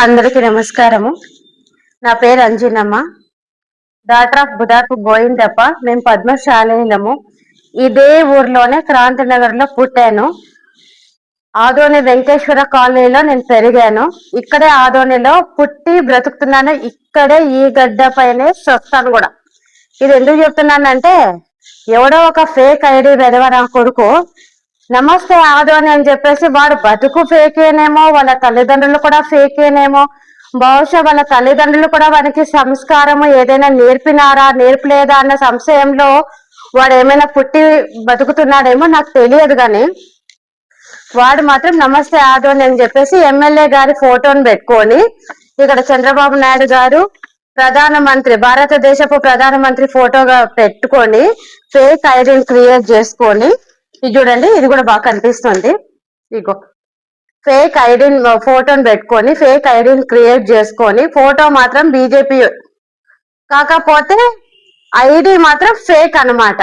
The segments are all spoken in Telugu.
అందరికీ నమస్కారము. నా పేరు అంజనమ్మ. డాటర్ ఆఫ్ బుధాకు గోయిందప్ప మేము పద్మశాలీలము ఇదే ఊర్లోనే క్రాంతినగర్లో పుట్టాను. ఆదోని వెంకటేశ్వర కాలనీలో నేను పెరిగాను. ఇక్కడే ఆదోనిలో పుట్టి బ్రతుకుతున్నాను. ఇక్కడే ఈ గడ్డ పైనే వస్తాను కూడా. ఇది ఎందుకు చెప్తున్నానంటే ఎవడో ఒక ఫేక్ ఐడి వెదవరా కొడుకు నమస్తే ఆదోని అని చెప్పేసి వాడు బతుకు ఫేకేనేమో వాళ్ళ తల్లిదండ్రులు కూడా ఫేకేనేమో బహుశా వాళ్ళ తల్లిదండ్రులు కూడా వానికి సంస్కారము ఏదైనా నేర్పినారా నేర్పలేదా అన్న సంశయంలో వాడు ఏమైనా పుట్టి బతుకుతున్నాడేమో నాకు తెలియదు కానీ వాడు మాత్రం నమస్తే ఆదోని అని చెప్పేసి ఎమ్మెల్యే గారి ఫోటోని పెట్టుకొని ఇక్కడ చంద్రబాబు నాయుడు గారు ప్రధానమంత్రి భారతదేశపు ప్రధానమంత్రి ఫోటోగా పెట్టుకొని ఫేక్ ఐడెంట్ క్రియేట్ చేసుకొని ఇది చూడండి ఇది కూడా బాగా కనిపిస్తుంది. ఇగో ఫేక్ ఐడీని ఫోటోని పెట్టుకొని ఫేక్ ఐడీని క్రియేట్ చేసుకొని ఫోటో మాత్రం బీజేపీ కాకపోతే ఐడి మాత్రం ఫేక్ అన్నమాట.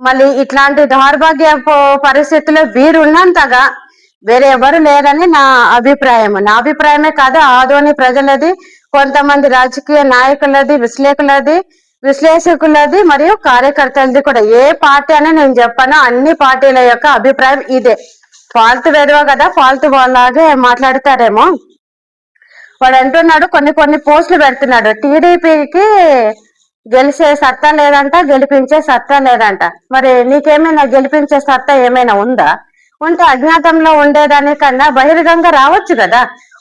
మళ్ళీ ఇట్లాంటి దౌర్భాగ్య పరిస్థితుల్లో వీరు ఉన్నంతగా వేరే ఎవరు లేరని నా అభిప్రాయం. నా అభిప్రాయమే కాదు ఆదోని ప్రజలది కొంతమంది రాజకీయ నాయకులది విశ్లేకులది విశ్లేషకులది మరియు కార్యకర్తలది కూడా. ఏ పార్టీ అని నేను చెప్పాను అన్ని పార్టీల యొక్క అభిప్రాయం ఇదే. ఫాల్తు వేదవా కదా? ఫాల్తు వాళ్ళలాగే మాట్లాడతారేమో. వాడు అంటున్నాడు కొన్ని కొన్ని పోస్టులు పెడుతున్నాడు. టీడీపీకి గెలిచే సత్తా లేదంట గెలిపించే సత్తా లేదంట. మరి నీకేమైనా గెలిపించే సత్తా ఏమైనా ఉందా? ఉంటే అజ్ఞాతంలో ఉండేదానికన్నా బహిరంగంగా రావచ్చు కదా.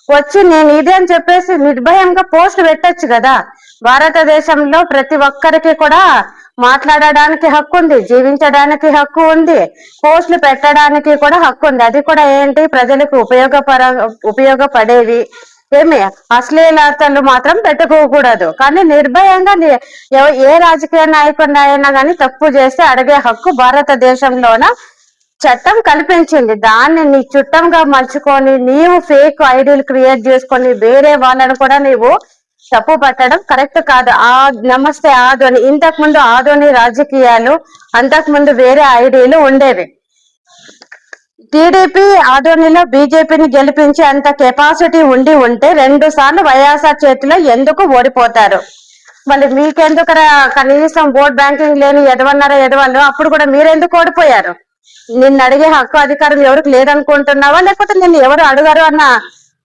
వచ్చి నేను ఇదే అని చెప్పేసి నిర్భయంగా పోస్ట్ పెట్టొచ్చు కదా. భారతదేశంలో ప్రతి ఒక్కరికి కూడా మాట్లాడడానికి హక్కు ఉంది జీవించడానికి హక్కు ఉంది పోస్టులు పెట్టడానికి కూడా హక్కు ఉంది. అది కూడా ఏంటి? ప్రజలకు ఉపయోగపర ఉపయోగపడేవి ఏమి? అశ్లీలతలు మాత్రం పెట్టుకోకూడదు కానీ నిర్భయంగా ఏ రాజకీయ నాయకుడిని అయినా కానీ తప్పు చేస్తే అడిగే హక్కు భారతదేశంలోన? చట్టం కల్పించింది దాన్ని నీ చుట్టంగా మలుచుకొని నీవు ఫేక్ ఐడీలు క్రియేట్ చేసుకొని వేరే వాళ్ళని కూడా నీవు తప్పు పట్టడం కరెక్ట్ కాదు. ఆ నమస్తే ఆధోని. ఇంతకు ముందు ఆధోని రాజకీయాలు అంతకు ముందు వేరే ఐడీలు ఉండేవి. టీడీపీ ఆధోనిలో బీజేపీని గెలిపించే అంత కెపాసిటీ ఉండి ఉంటే రెండు సార్లు వైఎస్ఆర్ చేతిలో ఎందుకు ఓడిపోతారు? మళ్ళీ మీకెందుకు కనీసం ఓట్ బ్యాంకింగ్ లేని ఎదవన్నారా ఎదవాళ్ళు అప్పుడు కూడా మీరెందుకు ఓడిపోయారు? నిన్ను అడిగే హక్కు అధికారం ఎవరికి లేదనుకుంటున్నావా? లేకపోతే నిన్ను ఎవరు అడగరు అన్న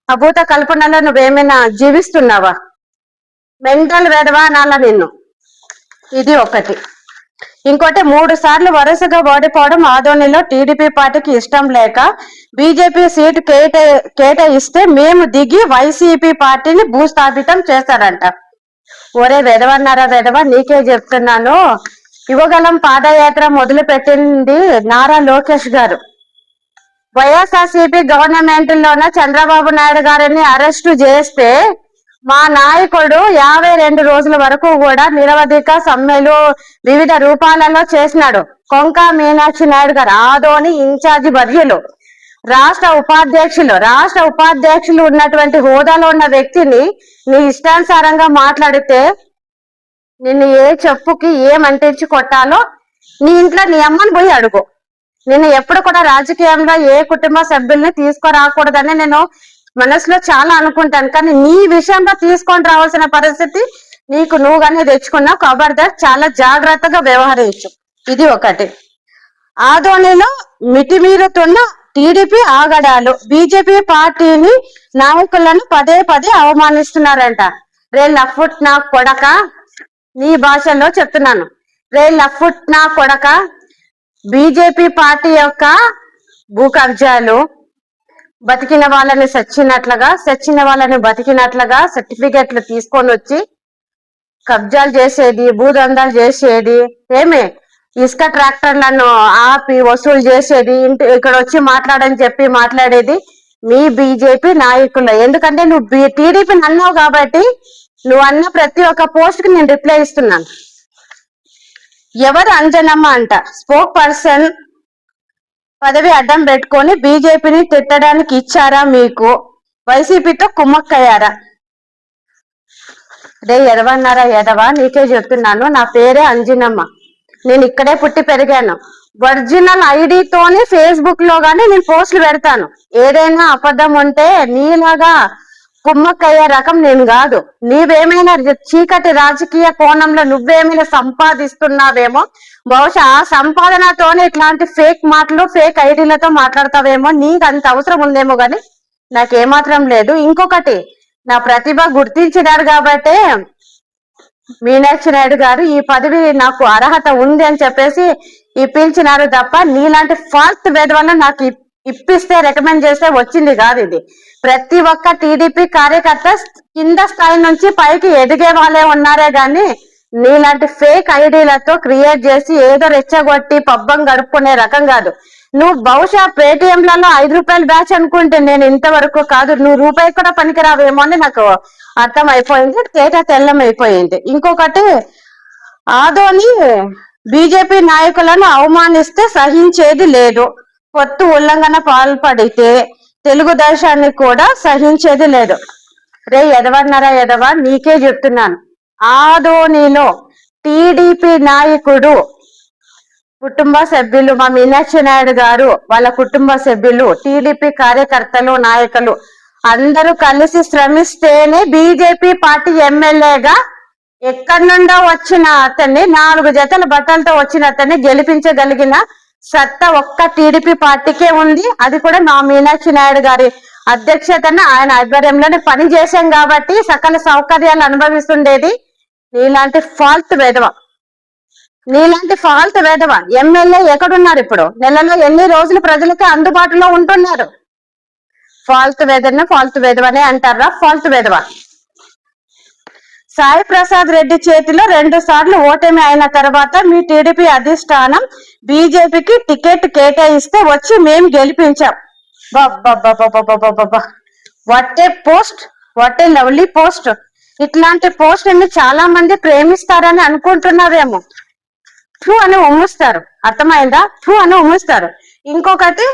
అభూత కల్పనలో నువ్వేమైనా జీవిస్తున్నావా? మెంటల్ వెదవా అనాలా నిన్ను? ఇది ఒకటి. ఇంకోటి మూడు సార్లు వరుసగా ఓడిపోవడం ఆదోనిలో టీడీపీ పార్టీకి ఇష్టం లేక బీజేపీ సీటు కేట కేటాయిస్తే మేము దిగి వైసీపీ పార్టీని భూస్థాపితం చేస్తారంట. ఒరే వెదవన్నారా వెదవ నీకే చెప్తున్నాను. యువగలం పాదయాత్ర మొదలు పెట్టింది నారా లోకేష్ గారు. వైఎస్ఆర్సీపీ గవర్నమెంట్ లోన చంద్రబాబు నాయుడు గారిని అరెస్టు చేస్తే మా నాయకుడు యాభై రెండు రోజుల వరకు కూడా నిరవధిక సమ్మెలు వివిధ రూపాలలో చేసినాడు. కొంక మీనాక్షి నాయుడు గారు ఆదోని ఇన్ఛార్జి బర్యులు రాష్ట్ర ఉపాధ్యక్షులు రాష్ట్ర ఉపాధ్యక్షులు ఉన్నటువంటి హోదాలో ఉన్న వ్యక్తిని నీ ఇష్టానుసారంగా మాట్లాడితే నిన్ను ఏ చెప్పుకి ఏం అంటించి కొట్టాలో నీ ఇంట్లో నీ అమ్మని పోయి అడుగు. నేను ఎప్పుడు కూడా రాజకీయంలో ఏ కుటుంబ సభ్యుల్ని తీసుకురాకూడదని నేను మనసులో చాలా అనుకుంటాను. కానీ నీ విషయంలో తీసుకొని రావాల్సిన పరిస్థితి నీకు నువ్వు కానీ తెచ్చుకున్నావు. ఖబర్దార్ చాలా జాగ్రత్తగా వ్యవహరించు. ఇది ఒకటి. ఆధోనిలో మితిమీరుతున్న టీడీపీ ఆగడాలు బీజేపీ పార్టీని నాయకులను పదే పదే అవమానిస్తున్నారంట. రే లఫుట్ నా కొడక. నీ భాషలో చెప్తున్నాను. రే లఫుట్ నా కొడక బీజేపీ పార్టీ యొక్క భూ కబ్జాలు బతికిన వాళ్ళని సచ్చినట్లుగా సచ్చిన వాళ్ళని బతికినట్లుగా సర్టిఫికెట్లు తీసుకొని వచ్చి కబ్జాలు చేసేది భూదందాలు చేసేది ఏమే? ఇసుక ట్రాక్టర్లను ఆపి వసూలు చేసేది ఇంటి ఇక్కడ వచ్చి మాట్లాడని చెప్పి మాట్లాడేది మీ బీజేపీ నాయకులు. ఎందుకంటే నువ్వు టీడీపీ అన్నావు కాబట్టి నువ్వు అన్న ప్రతి ఒక్క పోస్ట్కి నేను రిప్లై ఇస్తున్నాను. ఎవరు అంజనమ్మ అంట? స్పోక్ పర్సన్ పదవి అడ్డం పెట్టుకొని బీజేపీని తిట్టడానికి ఇచ్చారా మీకు? వైసీపీతో కుమ్మక్కయ్యారా? రే ఎదవన్నారా ఎదవా? నీకే చెప్తున్నాను. నా పేరే అంజనమ్మ. నేను ఇక్కడే పుట్టి పెరిగాను. ఒరిజినల్ ఐడితోనే ఫేస్బుక్లో గానీ నేను పోస్టులు పెడతాను. ఏదైనా అబద్ధం ఉంటే నీలాగా కుమ్మక్కయ్య రకం నేను కాదు. నీవేమైనా చీకటి రాజకీయ కోణంలో నువ్వేమైనా సంపాదిస్తున్నావేమో బహుశా ఆ సంపాదనతోనే ఇట్లాంటి ఫేక్ మాటలు ఫేక్ ఐడీలతో మాట్లాడతావేమో నీకు అంత అవసరం ఉందేమో గాని నాకేమాత్రం లేదు. ఇంకొకటి నా ప్రతిభ గుర్తించినారు కాబట్టే మీనాక్షి నాయుడు గారు ఈ పదవి నాకు అర్హత ఉంది అని చెప్పేసి ఇప్పించినారు తప్ప నీలాంటి ఫాస్ట్ వేద వల్ల నాకు ఇప్పిస్తే రికమెండ్ చేస్తే వచ్చింది కాదు ఇది. ప్రతి ఒక్క టీడీపీ కార్యకర్త కింద స్థాయి నుంచి పైకి ఎదిగే వాళ్ళే ఉన్నారే గాని నీలాంటి ఫేక్ ఐడీలతో క్రియేట్ చేసి ఏదో రెచ్చగొట్టి పబ్బం గడుపుకునే రకం కాదు. నువ్వు బహుశా పేటిఎంలలో ఐదు రూపాయల బ్యాచ్ అనుకుంటే నేను ఇంతవరకు కాదు నువ్వు రూపాయి కూడా పనికిరావేమో అని నాకు అర్థం అయిపోయింది తేట తెల్లం అయిపోయింది. ఇంకొకటి ఆదోని బీజేపీ నాయకులను అవమానిస్తే సహించేది లేదు. పొత్తు ఉల్లంఘన పాల్పడితే తెలుగు దేశాన్ని కూడా సహించేది లేదు. రే ఎదవన్నారా ఎదవా నీకే చెప్తున్నాను. ఆదోనిలో టీడీపీ నాయకుడు కుటుంబ సభ్యులు మా మీనాక్షి నాయుడు గారు వాళ్ళ కుటుంబ సభ్యులు టీడీపీ కార్యకర్తలు నాయకులు అందరూ కలిసి శ్రమిస్తేనే బీజేపీ పార్టీ ఎమ్మెల్యేగా ఎక్కడి నుండో వచ్చిన అతన్ని నాలుగు జతల బట్టలతో వచ్చిన అతన్ని గెలిపించగలిగిన సత్తా ఒక్క టీడీపీ పార్టీకే ఉంది. అది కూడా మా మీనాక్షి నాయుడు గారి అధ్యక్షతన ఆయన ఆధ్వర్యంలోనే పని చేశాం కాబట్టి సకల సౌకర్యాలు అనుభవిస్తుండేది. నీలాంటి ఫాల్ట్ వేదవ నీలాంటి ఫాల్ట్ వేదవ ఎమ్మెల్యే ఎక్కడున్నారు ఇప్పుడు? నెలలో ఎన్ని రోజులు ప్రజలకి అందుబాటులో ఉంటున్నారు? ఫాల్ట్ వేదన ఫాల్ట్ వేదవనే అంటారా? ఫాల్ట్ వేదవ సాయి ప్రసాద్ రెడ్డి చేతిలో రెండు సార్లు ఓటమి అయిన తర్వాత మీ టీడీపీ అధిష్టానం బీజేపీకి టికెట్ కేటాయిస్తే వచ్చి మేము గెలిపించాం. What a post what a lovely post ఇట్లాంటి పోస్ట్ని చాలా మంది ప్రేమిస్తారని అనుకుంటున్నారేమో. థూ అని ఉమ్ముస్తారు. అర్థమైందా? థూ అని ఉమ్ముస్తారు. ఇంకొకటి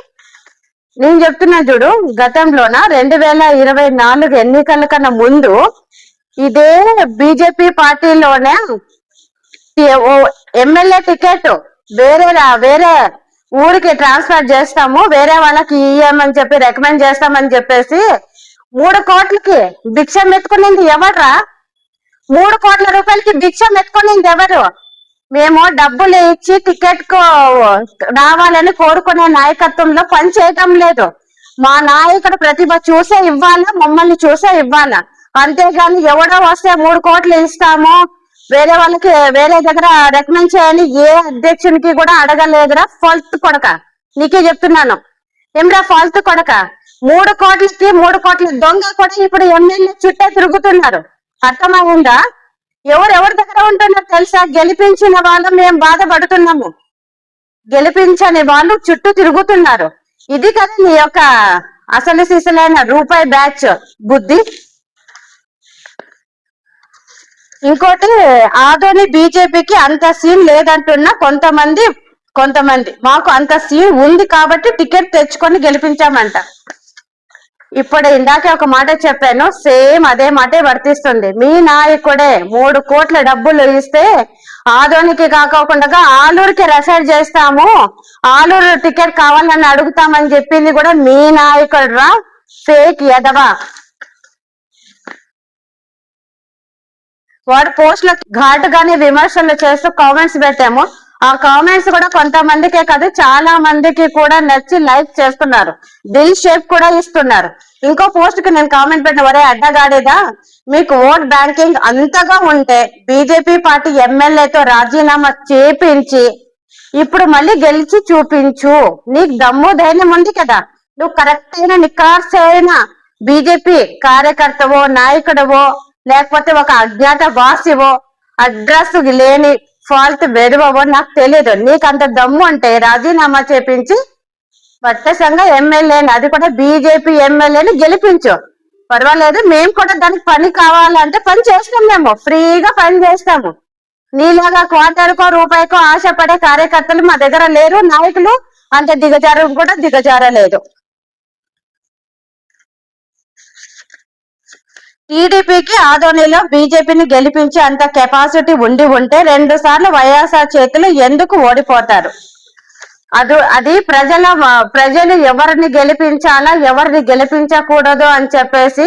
నేను చెప్తున్నా చూడు గతంలోన? రెండు వేల ఇరవై నాలుగు ఎన్నికల కన్నా ముందు ఇదే బీజేపీ పార్టీలోనే ఎమ్మెల్యే టికెట్ వేరే రా- వేరే ఊరికి ట్రాన్స్ఫర్ చేస్తాము వేరే వాళ్ళకి ఇయ్యమని చెప్పి రికమెండ్ చేస్తామని చెప్పేసి మూడు కోట్లకి భిక్ష మెత్తుకునింది ఎవడ్రా? మూడు కోట్ల రూపాయలకి భిక్ష మెత్తుకునింది ఎవరు? మేము డబ్బులు ఇచ్చి టికెట్కు రావాలని కోరుకునే నాయకత్వంలో పని చేయటం లేదు. మా నాయకుడు ప్రతిభ చూసే ఇవ్వాలా? మమ్మల్ని చూసే ఇవ్వాలా? అంతేకాని ఎవడో వస్తే మూడు కోట్లు ఇస్తాము. వేరే వాళ్ళకి వేరే దగ్గర రికమెండ్ చేయని ఏ అధ్యక్షునికి కూడా అడగలేదురా. ఫాల్త్ కొడక. నీకే చెప్తున్నాను. ఏమిరా ఫల్త్ కొడక? మూడు కోట్లకి మూడు కోట్ల దొంగ కూడా ఇప్పుడు ఎమ్మెల్యే చుట్టే తిరుగుతున్నారు. అర్థమైందా ఎవరు ఎవరి దగ్గర ఉంటున్నారు తెలుసా? గెలిపించిన వాళ్ళు మేము బాధపడుతున్నాము. గెలిపించని వాళ్ళు చుట్టూ తిరుగుతున్నారు. ఇది కదా నీ యొక్క అసలు సిసలైన రూపాయి బ్యాచ్ బుద్ధి? ఇంకోటి ఆదోని బీజేపీకి అంత సీన్ లేదంటున్నా కొంతమంది కొంతమంది. మాకు అంత సీన్ ఉంది కాబట్టి టికెట్ తెచ్చుకొని గెలిపించామంట. ఇప్పుడు ఇందాకే ఒక మాట చెప్పాను సేమ్ అదే మాటే వర్తిస్తుంది. మీ నాయకుడే మూడు కోట్ల డబ్బులు ఇస్తే ఆదోనికి కాకుండా ఆలూరుకి రెఫర్ చేస్తాము ఆలూరు టికెట్ కావాలని అడుగుతామని చెప్పింది కూడా మీ నాయకుడు రా ఫేక్ ఎదవా వాడు పోస్టుల ఘాటుగానే విమర్శలు చేస్తూ కామెంట్స్ పెట్టాము. ఆ కామెంట్స్ కూడా కొంతమందికే కాదు చాలా మందికి కూడా నచ్చి లైక్ చేస్తున్నారు. దిల్ షేప్ కూడా ఇస్తున్నారు. ఇంకో పోస్ట్కి నేను కామెంట్ పెట్టిన వరే అడ్డగాడేదా మీకు ఓట్ బ్యాంకింగ్ అంతగా ఉంటే బీజేపీ పార్టీ ఎమ్మెల్యేతో రాజీనామా చేపించి ఇప్పుడు మళ్ళీ గెలిచి చూపించు. నీకు దమ్ము ధైర్యం ఉంది కదా. నువ్వు కరెక్ట్ అయిన నికార్స్ అయిన బీజేపీ కార్యకర్తవో నాయకుడవో లేకపోతే ఒక అజ్ఞాత వాసివో అడ్రస్ లేని ఫాల్ట్ బెడవో నాకు తెలియదు నీకు అంత దమ్ము అంటే రాజీనామా చేపించి పట్టసంగా ఎమ్మెల్యేని అది కూడా బీజేపీ ఎమ్మెల్యేని గెలిపించు. పర్వాలేదు మేము కూడా దానికి పని కావాలంటే పని చేస్తాం మేము. ఫ్రీగా పని చేస్తాము. నీలాగా క్వార్టర్కో రూపాయికో ఆశపడే కార్యకర్తలు మా దగ్గర లేరు. నాయకులు అంత దిగజారు కూడా దిగజారలేదు. టీడీపీకి ఆదోనిలో బీజేపీని గెలిపించే అంత కెపాసిటీ ఉండి ఉంటే రెండు సార్లు వైఎస్ఆర్ చేతిలో ఎందుకు ఓడిపోతారు? అది అది ప్రజల ప్రజలు ఎవరిని గెలిపించాలా ఎవరిని గెలిపించకూడదు అని చెప్పేసి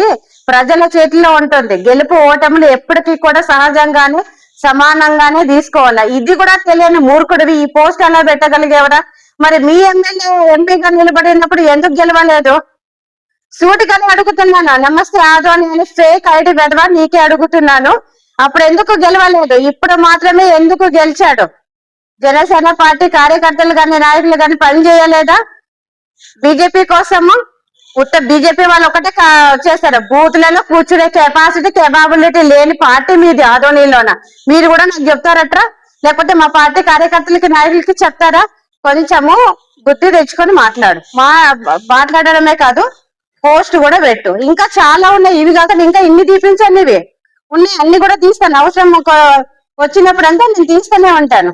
ప్రజల చేతిలో ఉంటుంది. గెలుపు ఓటములు ఎప్పటికీ కూడా సహజంగానే సమానంగానే తీసుకోవాలా? ఇది కూడా తెలియని మూర్ఖుడివి ఈ పోస్ట్ అలా పెట్టగలిగేవరా? మరి మీ ఎమ్మెల్యే ఎంపీగా నిలబడినప్పుడు ఎందుకు గెలవలేదు? సూటిగానే అడుగుతున్నాను. నమస్తే ఆదోని అని ఫేక్ ఐడి పెడవా నీకే అడుగుతున్నాను. అప్పుడు ఎందుకు గెలవలేదు? ఇప్పుడు మాత్రమే ఎందుకు గెలిచాడు? జనసేన పార్టీ కార్యకర్తలు కానీ నాయకులు కానీ పని చేయలేదా? బీజేపీ కోసము? ఉత్త బీజేపీ వాళ్ళు ఒకటే కా- చేస్తారు. బూత్లలో కూర్చునే కెపాసిటీ కెపాబిలిటీ లేని పార్టీ మీది ఆదోనిలోన మీరు కూడా నాకు చెప్తారట్రా? లేకపోతే మా పార్టీ కార్యకర్తలకి నాయకులకి చెప్తారా? కొంచెము బుద్ధి తెచ్చుకొని మాట్లాడు. మా మాట్లాడడమే కాదు పోస్ట్ కూడా పెట్టు. ఇంకా చాలా ఉన్నాయి. ఇవి కాక ఇంకా ఇన్ని తీపించండి ఇవి ఉన్నాయి. అన్ని కూడా తీస్తాను. అవసరం ఒక వచ్చినప్పుడంతా నేను తీస్తూనే ఉంటాను.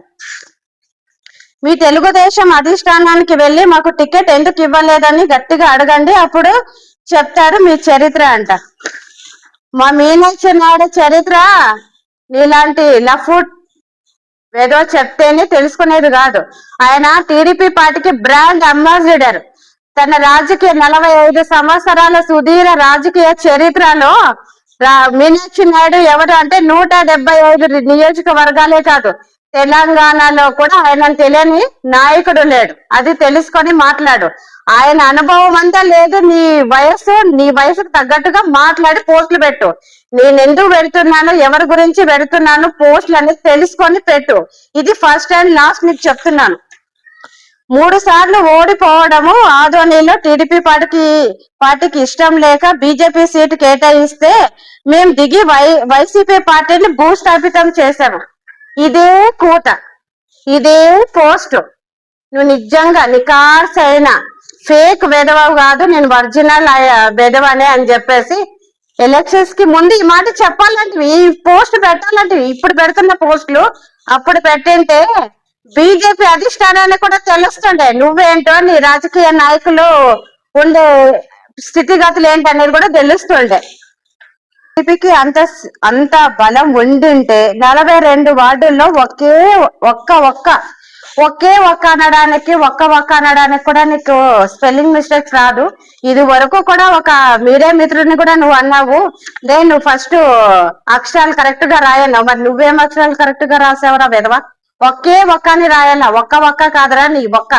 మీ తెలుగుదేశం అధిష్టానానికి వెళ్ళి మాకు టికెట్ ఎందుకు ఇవ్వలేదని గట్టిగా అడగండి. అప్పుడు చెప్తారు మీ చరిత్ర అంట. మా మీనాక్షి నాయుడు చరిత్ర నీలాంటి లఫూట్ ఏదో చెప్తేనే తెలుసుకునేది కాదు. ఆయన టీడీపీ పార్టీకి బ్రాండ్ అంబాసిడర్. తన రాజకీయ నలభై ఐదు సంవత్సరాల సుదీర రాజకీయ చరిత్రలో రా- మీనాక్షి నాయుడు ఎవరు అంటే నూట డెబ్బై ఐదు నియోజకవర్గాలే కాదు. తెలంగాణలో కూడా ఆయన తెలియని నాయకుడు లేడు. అది తెలుసుకొని మాట్లాడు. ఆయన అనుభవం అంతా లేదు. నీ వయసు నీ వయసుకు తగ్గట్టుగా మాట్లాడి పోస్టులు పెట్టు. నేను ఎందుకు పెడుతున్నాను? ఎవరి గురించి పెడుతున్నాను? పోస్టులు అనేది తెలుసుకొని పెట్టు. ఇది ఫస్ట్ అండ్ లాస్ట్ నీకు చెప్తున్నాను. మూడు సార్లు ఓడిపోవడము ఆధోనిలో టీడీపీ పార్టీకి పార్టీకి ఇష్టం లేక బీజేపీ సీటు కేటాయిస్తే మేము దిగి వై వైసీపీ పార్టీని భూస్థాపితం చేశాము ఇదే కూట ఇదే పోస్ట్. నువ్వు నిజంగా నికార్సైన ఫేక్ వెధవవు కాదు నేను ఒరిజినల్ వెధవనే అని చెప్పేసి ఎలక్షన్స్కి ముందు ఈ మాట చెప్పాలంటివి ఈ పోస్ట్ పెట్టాలంటివి. ఇప్పుడు పెడుతున్న పోస్టులు అప్పుడు పెట్టింటే బీజేపీ అధిష్టానాన్ని కూడా తెలుస్తుండే. నువ్వేంటో నీ రాజకీయ నాయకులు ఉండే స్థితిగతులు ఏంటనేది కూడా తెలుస్తుండే. టీడీపీకి అంత అంత బలం ఉండింటే నలభై రెండు వార్డుల్లో ఒకే ఒక్క ఒక్క ఒకే ఒక్క అనడానికి ఒక్క ఒక్క అనడానికి కూడా నీకు స్పెల్లింగ్ మిస్టేక్స్ రాదు. ఇది వరకు కూడా ఒక మీడియా మిత్రుడిని కూడా నువ్వు అన్నావు. నేను ఫస్ట్ అక్షరాలు కరెక్ట్గా రాయన్నావు. మరి నువ్వేం అక్షరాలు కరెక్ట్గా రాసావురా విధవా? ఒకే ఒక్కని రాయాల ఒక్క ఒక్క కాదురా నీ ఒక్క.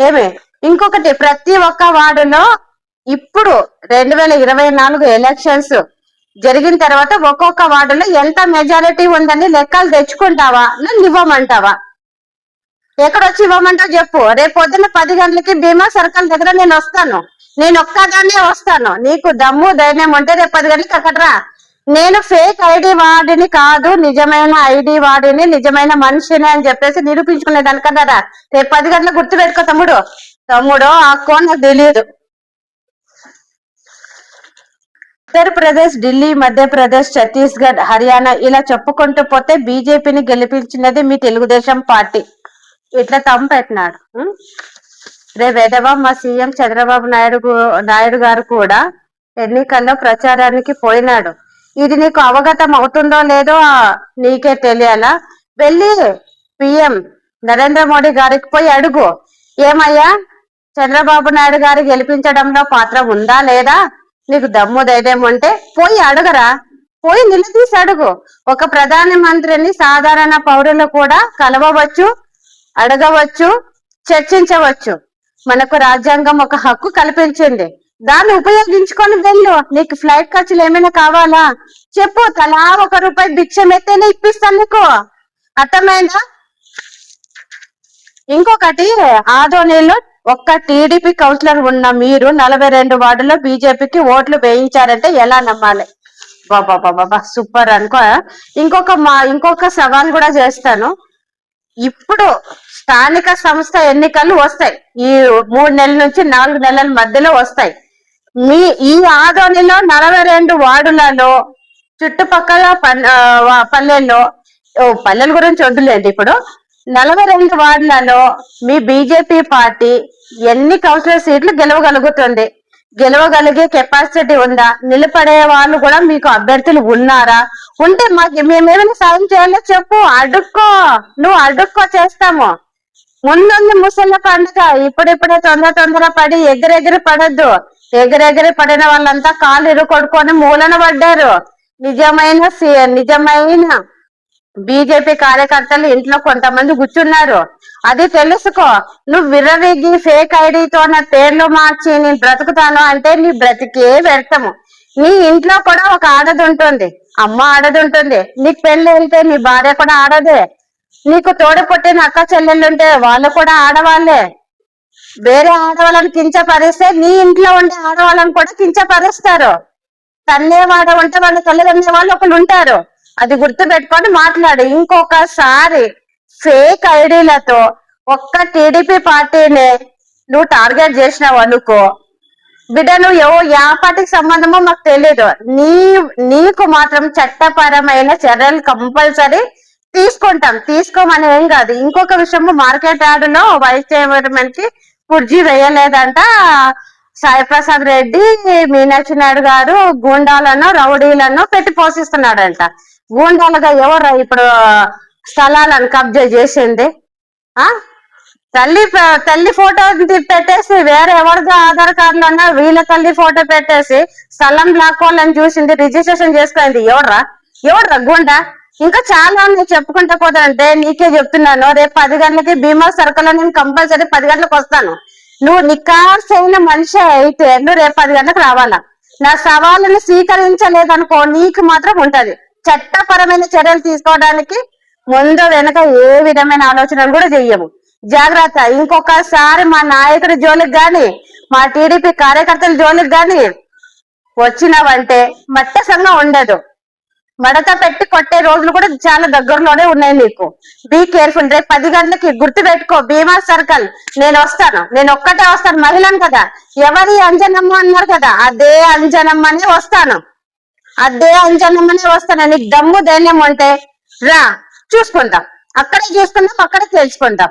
ఏమే? ఇంకొకటి ప్రతి ఒక్క వార్డులో ఇప్పుడు రెండు వేల ఇరవై నాలుగు ఎలక్షన్స్ జరిగిన తర్వాత ఒక్కొక్క వార్డులో ఎంత మెజారిటీ ఉందని లెక్కలు తెచ్చుకుంటావా? నన్ను ఇవ్వమంటావా? ఎక్కడొచ్చి ఇవ్వమంటావు చెప్పు. రేపు పొద్దున్న పది గంటలకి భీమా సర్కిల్ దగ్గర నేను వస్తాను. నేను ఒక్కదాన్నే వస్తాను. నీకు దమ్ము ధైర్యం ఉంటే రేపు పది గంటలకి అక్కడ రా. నేను ఫేక్ ఐడి వాడిని కాదు నిజమైన ఐడి వాడిని నిజమైన మనిషిని అని చెప్పేసి నిరూపించుకునే దానికన్నా రేపు పది గంటలు గుర్తు పెట్టుకో తమ్ముడు. తమ్ముడు ఆ కోన్ నాకు తెలియదు ఉత్తరప్రదేశ్ ఢిల్లీ మధ్యప్రదేశ్ ఛత్తీస్గఢ్ హర్యానా ఇలా చెప్పుకుంటూ పోతే బీజేపీని గెలిపించినది మీ తెలుగుదేశం పార్టీ. ఇట్లా తమ్ము పెట్టినాడు. రే వెధవ మా సీఎం చంద్రబాబు నాయుడు నాయుడు గారు కూడా ఎన్నికల్లో ప్రచారానికి పోయినాడు. ఇది నీకు అవగతం అవుతుందో లేదో నీకే తెలియాలా? వెళ్ళి పిఎం నరేంద్ర మోడీ గారికి పోయి అడుగు. ఏమయ్యా? చంద్రబాబు నాయుడు గారు గెలిపించడంలో పాత్ర ఉందా లేదా? నీకు దమ్ము ధైర్యం ఉంటే పోయి అడగరా. పోయి నిలదీసి అడుగు. ఒక ప్రధాన మంత్రిని సాధారణ పౌరులు కూడా కలవవచ్చు అడగవచ్చు చర్చించవచ్చు. మనకు రాజ్యాంగం ఒక హక్కు కల్పించింది. దాన్ని ఉపయోగించుకొని వెళ్ళు. నీకు ఫ్లైట్ ఖర్చులు ఏమైనా కావాలా? చెప్పు తలా ఒక రూపాయి భిక్షం ఎత్తేనే ఇప్పిస్తాను నీకు. అర్థమైందా? ఇంకొకటి ఆదోనిలో ఒక్క టీడీపీ కౌన్సిలర్ ఉన్న మీరు నలభై రెండు వార్డులో బీజేపీకి ఓట్లు వేయించారంటే ఎలా నమ్మాలి? బాబా బాబా సూపర్ అనుకో. ఇంకొక మా ఇంకొక సవాల్ కూడా చేస్తాను. ఇప్పుడు స్థానిక సంస్థ ఎన్నికలు వస్తాయి. ఈ మూడు నెలల నుంచి నాలుగు నెలల మధ్యలో వస్తాయి. మీ ఈ ఆదోనిలో నలభై రెండు వార్డులలో చుట్టుపక్కల పల్లెల్లో ఓ, పల్లెల గురించి వద్దులేండి ఇప్పుడు. నలభై రెండు వార్డులలో మీ బీజేపీ పార్టీ ఎన్ని కౌన్సిలర్ సీట్లు గెలవగలుగుతుంది? గెలవగలిగే కెపాసిటీ ఉందా? నిలబడే వాళ్ళు కూడా మీకు అభ్యర్థులు ఉన్నారా? ఉంటే మాకు మేమేమైనా సాయం చేయాలో చెప్పు అడుక్కో. నువ్వు అడుక్కో చేస్తాము. ముందుంది ముసళ్ళ పండుగ. ఇప్పుడిప్పుడే తొందర తొందర పడి ఎగిరెగిరి పడద్దు. ఎగిరెగిరి పడిన వాళ్ళంతా కాళ్ళు ఇరుకొడుకొని మూలన పడ్డారు. నిజమైన నిజమైన బీజేపీ కార్యకర్తలు ఇంట్లో కొంతమంది కూర్చున్నారు. అది తెలుసుకో నువ్వు విర్రవీగి ఫేక్ ఐడితో నా పేర్లు మార్చి నేను బ్రతుకుతాను అంటే నీ బ్రతికే వ్యర్థము. నీ ఇంట్లో కూడా ఒక ఆడది ఉంటుంది. అమ్మ ఆడది ఉంటుంది. నీకు పెళ్ళి వెళ్తే నీ భార్య కూడా ఆడదే. నీకు తోడు పుట్టిన అక్క చెల్లెళ్ళు ఉంటే వాళ్ళు కూడా ఆడవాళ్ళే. వేరే ఆడవాళ్ళని కించపరిస్తే నీ ఇంట్లో ఉండే ఆడవాళ్ళని కూడా కించపరుస్తారు. తన్నేవాడ ఉంటే వాళ్ళు తల్లిదండ్రుల వాళ్ళు ఒకళ్ళు ఉంటారు. అది గుర్తు పెట్టుకొని మాట్లాడు. ఇంకొకసారి ఫేక్ ఐడీలతో ఒక్క టీడీపీ పార్టీని నువ్వు టార్గెట్ చేసినావు అనుకో. బిడ్డ నువ్వు ఏ యా పార్టీకి సంబంధమో మాకు తెలియదు నీ నీకు మాత్రం చట్టపరమైన చర్యలు కంపల్సరీ తీసుకుంటాం. తీసుకోమని ఏం కాదు. ఇంకొక విషయము మార్కెట్ యార్డులో వైస్ చైర్మన్కి కుర్జీ వేయలేదంట. సాయిప్రసాద్ రెడ్డి మీనాక్షి నాయుడు గారు గూండాలను రౌడీలను పెట్టి పోషిస్తున్నాడంట. గూండాలుగా ఎవరు ఇప్పుడు స్థలాలను కబ్జా చేసింది? ఆ? తల్లి తల్లి ఫోటో పెట్టేసి వేరే ఎవరిదో ఆధార్ కార్డులో ఉన్న వీళ్ళ తల్లి ఫోటో పెట్టేసి స్థలం లాక్కోవాలని చూసింది రిజిస్ట్రేషన్ చేసుకుంది ఎవడ్రా? ఎవడ్రా గుండా? ఇంకా చాలా ఉన్నాయి చెప్పుకుంటా పోతానంటే నీకే చెప్తున్నాను. రేపు పది గంటలకి భీమా సరుకులు నేను కంపల్సరీ పది గంటలకు వస్తాను. నువ్వు నికార్సైన మనిషి అయితే నువ్వు రేపు పది గంటలకు రావాలా? నా సవాళ్ళని స్వీకరించలేదనుకో నీకు మాత్రం ఉంటది. చట్టపరమైన చర్యలు తీసుకోవడానికి ముందు వెనక ఏ విధమైన ఆలోచనలు కూడా చెయ్యము జాగ్రత్త. ఇంకొకసారి మా నాయకుడి జోలికి గాని మా టీడీపీ కార్యకర్తల జోలికి గాని వచ్చినావంటే మట్టసంగా ఉండదు. మడత పెట్టి కొట్టే రోజులు కూడా చాలా దగ్గరలోనే ఉన్నాయి నీకు. బీ కేర్ఫుల్ రేపు పది గంటలకి గుర్తు పెట్టుకో భీమా సర్కల్. నేను వస్తాను. నేను ఒక్కటే వస్తాను. మహిళను కదా. ఎవరి అంజనమ్మ అన్నారు కదా? అదే అంజనమ్మనే వస్తాను. అదే అంజనమ్మనే వస్తాను. నీకు దమ్ము ధైర్యం ఉంటే రా. చూసుకుందాం. అక్కడే చూసుకుందాం. అక్కడే తెలుసుకుందాం